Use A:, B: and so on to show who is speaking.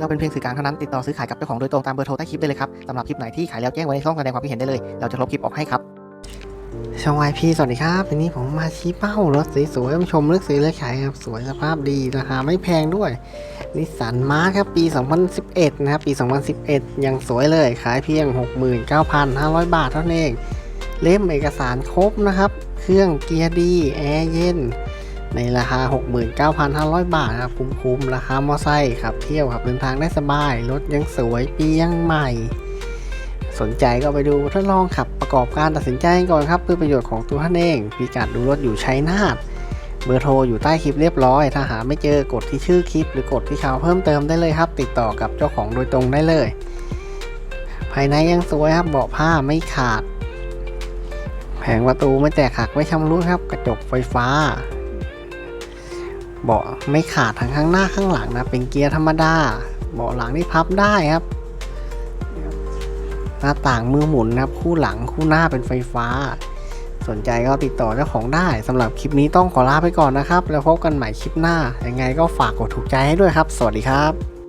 A: เราเป็นเพียงสื่อกลางเท่านั้นติดต่อซื้อขายกับเจ้าของโดยตรงตามเบอร์โทรใต้คลิปได้เลยครับสำหรับคลิปไหนที่ขายแล้วแจ้งไว้ในช่องแสดงความคิดเห็นได้เลย เราจะลบคลิปออกให้ครับช่องวายพีสวัสดีครับวันนี้ผมมาชี้เป้ารถสวยๆชมเลือกซื้อเลือกขายครับสวยสภาพดีราคาไม่แพงด้วยนิสสันมาร์ครับปี 2011 นะครับปี 2011 ยังสวยเลยขายเพียง 69,500 บาทเท่านั้นเอง เล่มเอกสารครบนะครับ เครื่องเกียร์ดี แอร์เย็น ในราคา 69,500 บาทครับคุ้มๆราคามอไซค์ครับเที่ยวครับเดินทางได้สบาย รถยังสวยปียังใหม่ สนใจก็ไปดูทดลองขับประกอบการตัดสินใจก่อนครับเพื่อประโยชน์ของตัวท่านเองพิกัดดูรถอยู่ชัยนาทเบอร์โทรอยู่ใต้คลิปเรียบร้อย ถ้าหาไม่เจอกดที่ชื่อคลิป หรือกดที่ข่าวเพิ่มเติมได้เลยครับ ติดต่อกับเจ้าของโดยตรงได้เลย ภายในยังสวยครับเบาะผ้าไม่ขาด แผงประตูไม่แตกหักไม่ชำรุดครับ กระจกไฟฟ้า เบาะไม่ขาดทั้งข้างหน้าข้างหลังนะ เป็นเกียร์ธรรมดา เบาะหลังนี่พับได้ครับ หน้าต่างมือหมุนนะครับ คู่หลังคู่หน้าเป็นไฟฟ้า สนใจก็ติดต่อเจ้าของได้สำหรับคลิปนี้ต้องขอลาไปก่อนนะครับ แล้วพบกันใหม่คลิปหน้า ยังไงก็ฝากกดถูกใจให้ด้วยครับ สวัสดีครับ